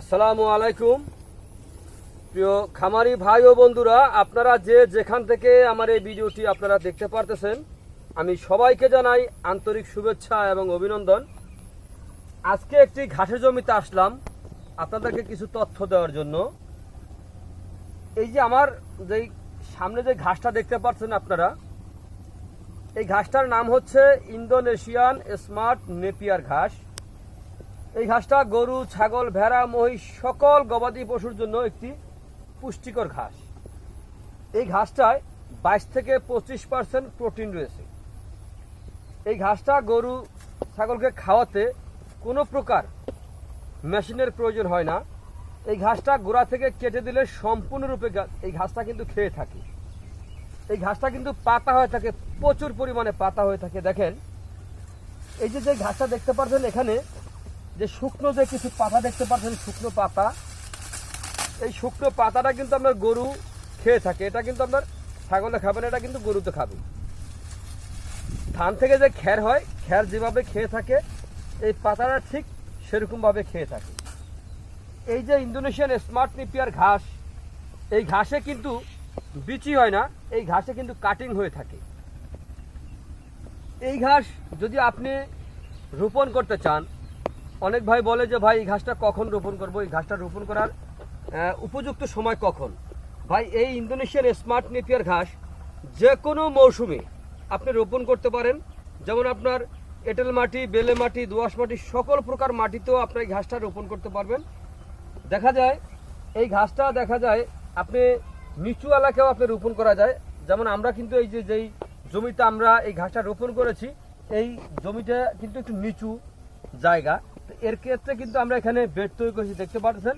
আসসালামু আলাইকুম। প্রিয় খামারি ভাই ও বন্ধুরা, আপনারা যে যেখান থেকে আমার এই ভিডিওটি আপনারা দেখতে পারতেছেন, আমি সবাইকে জানাই আন্তরিক শুভেচ্ছা এবং অভিনন্দন। আজকে একটি ঘাসের জমিতে আসলাম আপনাদেরকে কিছু তথ্য দেওয়ার জন্য। এই যে আমার যে সামনে যে ঘাসটা দেখতে পাচ্ছেন আপনারা, এই ঘাসটার নাম হচ্ছে ইন্দোনেশিয়ান স্মার্ট নেপিয়ার ঘাস। এই ঘাসটা গরু, ছাগল, ভেড়া, মহিষ, সকল গবাদি পশুর জন্য একটি পুষ্টিকর ঘাস। এই ঘাসটায় বাইশ থেকে পঁচিশ পার্সেন্ট প্রোটিন রয়েছে। এই ঘাসটা গরু, ছাগলকে খাওয়াতে কোনো প্রকার মেশিনের প্রয়োজন হয় না। এই ঘাসটা গোড়া থেকে কেটে দিলে সম্পূর্ণরূপে এই ঘাসটা কিন্তু খেয়ে থাকে। এই ঘাসটা কিন্তু পাতা হয়ে থাকে, প্রচুর পরিমাণে পাতা হয়ে থাকে। দেখেন, এই যে যে ঘাসটা দেখতে পাচ্ছেন এখানে যে শুকনো যে কিছু পাতা দেখতে পাচ্ছেন শুকনো পাতা, এই শুকনো পাতাটা কিন্তু আপনার গরু খেয়ে থাকে। এটা কিন্তু আপনার ছাগলে খাবে না, এটা কিন্তু গরুতে খাবে। ধান থেকে যে খ্যার হয় খ্যার যেভাবে খেয়ে থাকে, এই পাতাটা ঠিক সেরকমভাবে খেয়ে থাকে। এই যে ইন্দোনেশিয়ান স্মার্ট নিপিয়ার ঘাস, এই ঘাসে কিন্তু বিচি হয় না, এই ঘাসে কিন্তু কাটিং হয়ে থাকে। এই ঘাস যদি আপনি রোপণ করতে চান অনেক ভাই বলে যে, ভাই, এই ঘাসটা কখন রোপণ করব? এই ঘাসটা রোপণ করার উপযুক্ত সময় কখন? ভাই, এই ইন্দোনেশিয়ার স্মার্ট নেপিয়ার ঘাস যে কোনো মৌসুমে আপনি রোপণ করতে পারেন। যেমন আপনার এঁটেল মাটি, বেলে মাটি দোআঁশ মাটি, সকল প্রকার মাটিতেও আপনি এই ঘাসটা রোপণ করতে পারবেন। দেখা যায়, এই ঘাসটা দেখা যায়, আপনি নিচু এলাকাও আপনি রোপণ করা যায়। যেমন আমরা কিন্তু এই যে, যেই জমিতে আমরা এই ঘাসটা রোপণ করেছি, এই জমিটা কিন্তু একটু নিচু জায়গা। এর ক্ষেত্রে কিন্তু আমরা এখানে বেড তৈরি করেছি, দেখতে পাচ্ছেন?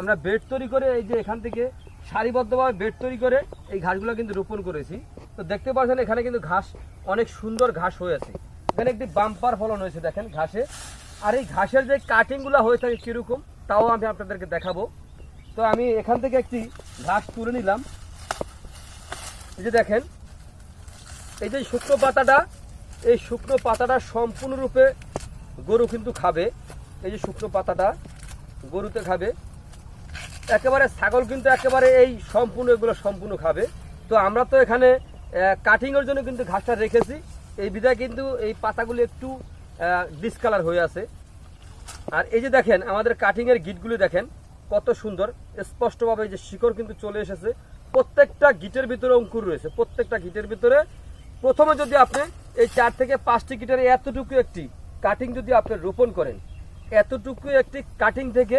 আমরা বেড তৈরি করে এই যে এখান থেকে সারিবদ্ধভাবে বেড তৈরি করে এই ঘাসগুলো কিন্তু রোপণ করেছি। তো দেখতে পাচ্ছেন, এখানে কিন্তু ঘাস, অনেক সুন্দর ঘাস হয়েছে এখানে একটি বাম্পার ফলন হয়েছে, দেখেন ঘাসে। আর এই ঘাসের যে কাটিংগুলো হয়ে থাকে কীরকম, তাও আমি আপনাদেরকে দেখাবো। তো আমি এখান থেকে একটি ঘাস তুলে নিলাম। এই যে দেখেন, এই যে শুকনো পাতাটা, এই শুকনো পাতাটা সম্পূর্ণরূপে গরু কিন্তু খাবে। এই যে শুকনো পাতাটা, গরুতে খাবে। একেবারে ছাগল কিন্তু একেবারে এই সম্পূর্ণ, এগুলো সম্পূর্ণ খাবে। তো আমরা তো এখানে কাটিংয়ের জন্য কিন্তু ঘাসটা রেখেছি। এই বিধায় কিন্তু এই পাতাগুলো একটু ডিসকালার হয়ে আছে। আর এই যে দেখেন, আমাদের কাটিংয়ের গিটগুলি দেখেন, কত সুন্দর। স্পষ্টভাবে যে শিকড় কিন্তু চলে এসেছে। প্রত্যেকটা গিটের ভিতরে অঙ্কুর রয়েছে, প্রত্যেকটা গিটের ভিতরে। প্রথমে যদি আপনি এই চার থেকে পাঁচটি গিটের এতটুকু একটি কাটিং যদি আপনি রোপণ করেন এতটুকু একটি কাটিং থেকে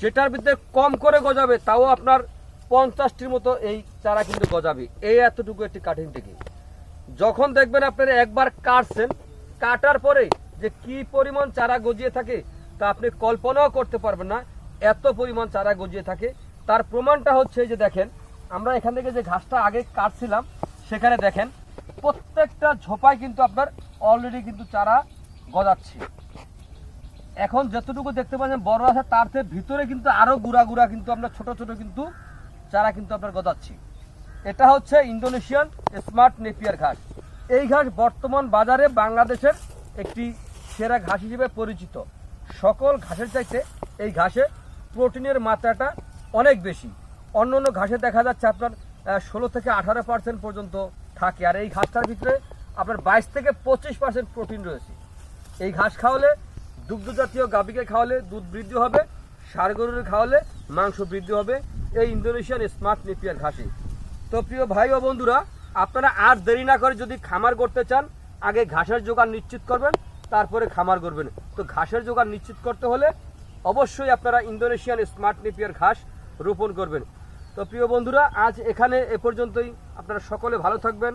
যেটার ভিতরে কম করে গজাবে, তাও আপনার পঞ্চাশটির মতো এই চারা কিন্তু গজাবে। এই এতটুকু একটি কাটিং থেকে। যখন দেখবেন আপনারা একবার কাটছেন, কাটার পরে যে কি পরিমাণ চারা গজিয়ে থাকে, তা আপনি কল্পনাও করতে পারবেন না, এত পরিমাণ চারা গজিয়ে থাকে। তার প্রমাণটা হচ্ছে যে দেখেন, আমরা এখান থেকে যে ঘাসটা আগে কাটছিলাম, সেখানে দেখেন, প্রত্যেকটা ঝোপায় কিন্তু আপনার অলরেডি কিন্তু চারা গজাচ্ছে। এখন যতটুকু দেখতে পাচ্ছেন, বড় আছে, তার থেকে ভিতরে কিন্তু আরও গুড়া গুড়া কিন্তু আমরা, ছোট ছোট কিন্তু চারা কিন্তু আপনার গজাচ্ছি। এটা হচ্ছে ইন্দোনেশিয়ান স্মার্ট নেপিয়ার ঘাস। এই ঘাস বর্তমান বাজারে বাংলাদেশের একটি সেরা ঘাস হিসেবে পরিচিত। সকল ঘাসের চাইতে এই ঘাসে প্রোটিনের মাত্রাটা অনেক বেশি। অন্য অন্য ঘাসে দেখা যাচ্ছে আপনার ষোলো থেকে আঠারো পার্সেন্ট পর্যন্ত থাকে। আর এই ঘাসটার ভিতরে আপনার বাইশ থেকে পঁচিশ পার্সেন্ট প্রোটিন রয়েছে। এই ঘাস খাওয়ালে দুগ্ধ জাতীয় গাভীকে খাওয়ালে দুধ বৃদ্ধি হবে, ষাড় গরুর খাওয়ালে মাংস বৃদ্ধি হবে। এই ইন্দোনেশিয়ান স্মার্ট নেপিয়ার ঘাসে। তো প্রিয় ভাই ও বন্ধুরা, আপনারা আর দেরি না করে যদি খামার করতে চান, আগে ঘাসের জোগান নিশ্চিত করবেন, তারপরে খামার করবেন। তো ঘাসের জোগান নিশ্চিত করতে হলে অবশ্যই আপনারা ইন্দোনেশিয়ান স্মার্ট নেপিয়ার ঘাস রোপণ করবেন। তো প্রিয় বন্ধুরা, আজ এখানে এ পর্যন্তই। আপনারা সকলে ভালো থাকবেন।